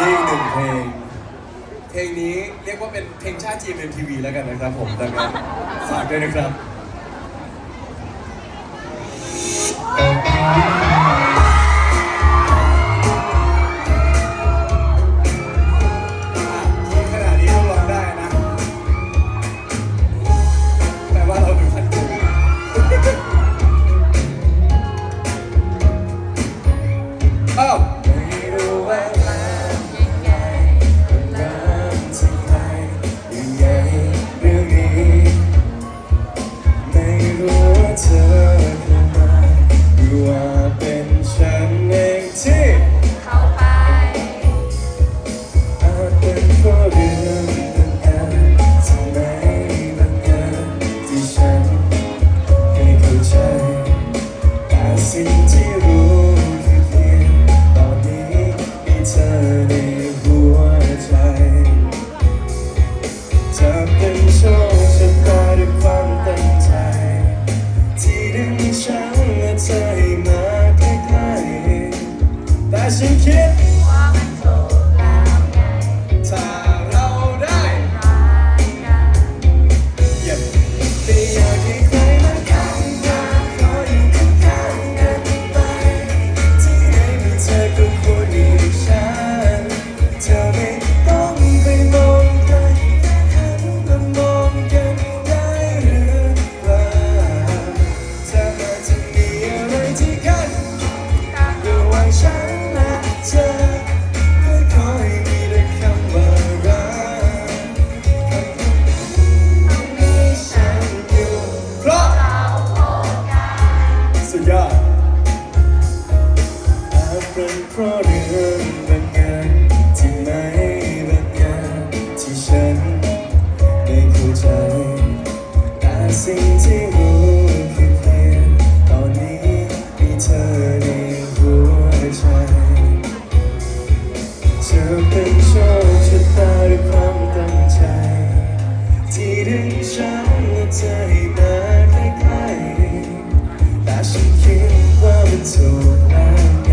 นี่อีกหนึ่งเพลง เพลงนี้เรียกว่าเป็นเพลงชาติ GMMTV แล้วกันนะครับผมดังนั้นฝากด้วยนะครับ สิ่งที่รู้คือเพียงตอนนี้มีเธอในหัวใจจะเป็นโชคชะตาด้วยความตั้งใจ ที่ดึงฉันและเธอให้มาใกล้ๆแต่ฉันคิด ฉันและเธอก็ขอให้มีแต่คำว่ารักต้องมีฉันอยู่เพราะเราโฟกัสสุดยอดอาจเป็นเพราะเรื่องบางอย่างที่ไม่บางอย่างที่ฉันไม่เข้าใจแต่สิ่งที่ เป็นโชคชะตาด้วยความตั้งใจ ที่ดึงฉันมาใจมาใกล้ๆแต่ฉันคิดว่ามันถูกแล้วไง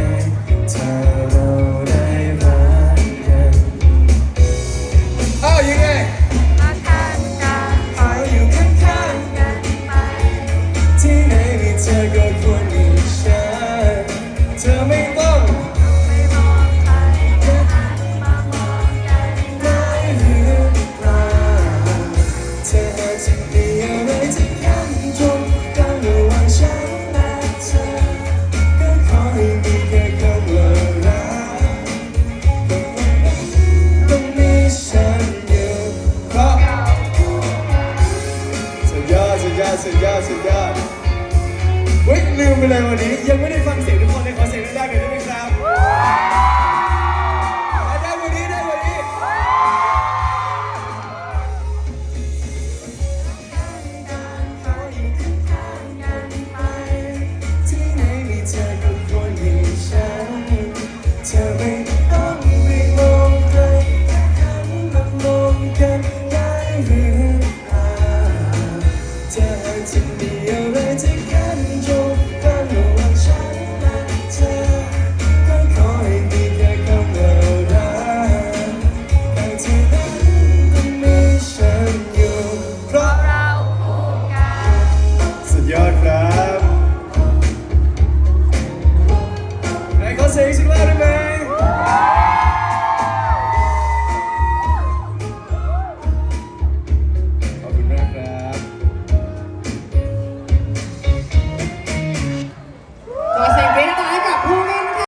ถ้าเราได้รักกันอ้าวยังไงมาทานกันขออยู่ข้างๆกันไปที่ไหนมีเธอก็ ลืมไปเลยวันนี้ ยังไม่ได้ฟังเสียงทุกคนในคอเสิร์ตได้เลย Thank you, ladies and.